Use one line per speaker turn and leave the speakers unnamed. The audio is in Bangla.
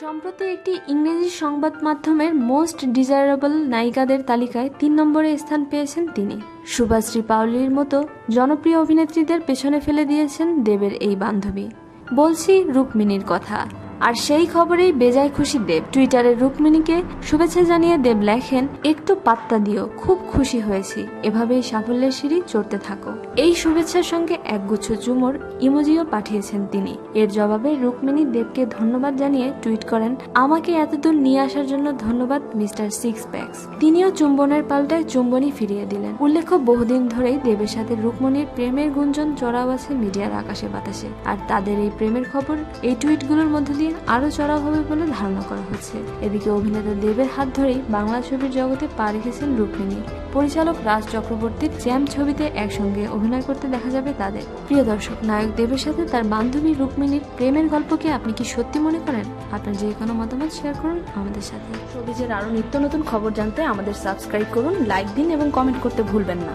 সম্প্রতি একটি ইংরেজি সংবাদ মাধ্যমের মোস্ট ডিজায়ারেবল নায়িকাদের তালিকায় তিন নম্বরে স্থান পেয়েছেন তিনি। সুভাশ্রী পাউলির মতো জনপ্রিয় অভিনেত্রীদের পেছনে ফেলে দিয়েছেন দেবের এই বান্ধবী। বলছি রুক্মিণীর কথা। আর সেই খবরেই বেজায় খুশি দেব। টুইটারে রুক্মিণীকে শুভেচ্ছা জানিয়ে দেব লেখেন, একটু পাত্তা দিও, খুব খুশি হয়েছি। এভাবেই সাফল্যের সিঁড়ি চড়তে থাকো। এই শুভেচ্ছার সঙ্গে একগুচ্ছ চুমোর ইমোজিও পাঠিয়েছেন তিনি। এর জবাবে রুক্মিণী দেবকে ধন্যবাদ জানিয়ে টুইট করেন, আমাকে এতদূর নিয়ে আসার জন্য ধন্যবাদ, মিস্টার সিক্স প্যাক্স তিনিও চুম্বনের পাল্টায় চুম্বনই ফিরিয়ে দিলেন। উল্লেখ্য, বহুদিন ধরেই দেবের সাথে রুক্মণীর প্রেমের গুঞ্জন, চড়াও আছে মিডিয়ার আকাশে বাতাসে। আর তাদের এই প্রেমের খবর, এই টুইটগুলোর মধ্য দিয়ে আরও চড়া হবে বলে ধারণা করা হচ্ছে। এদিকে অভিনেতা দেবের হাত ধরেই বাংলা ছবির জগতে পা রেখেছেন রুক্মিণী। পরিচালক রাজ চক্রবর্তীর জ্যাম ছবিতে একসঙ্গে অভিনয় করতে দেখা যাবে তাদের। প্রিয় দর্শক, নায়ক দেবের সাথে তার বান্ধবী রুক্মিণীর প্রেমের গল্পকে আপনি কি সত্যি মনে করেন? আপনার যে কোনো মতামত শেয়ার করুন আমাদের সাথে।
শোবিজের আরও নিত্য নতুন খবর জানতে আমাদের সাবস্ক্রাইব করুন, লাইক দিন এবং কমেন্ট করতে ভুলবেন না।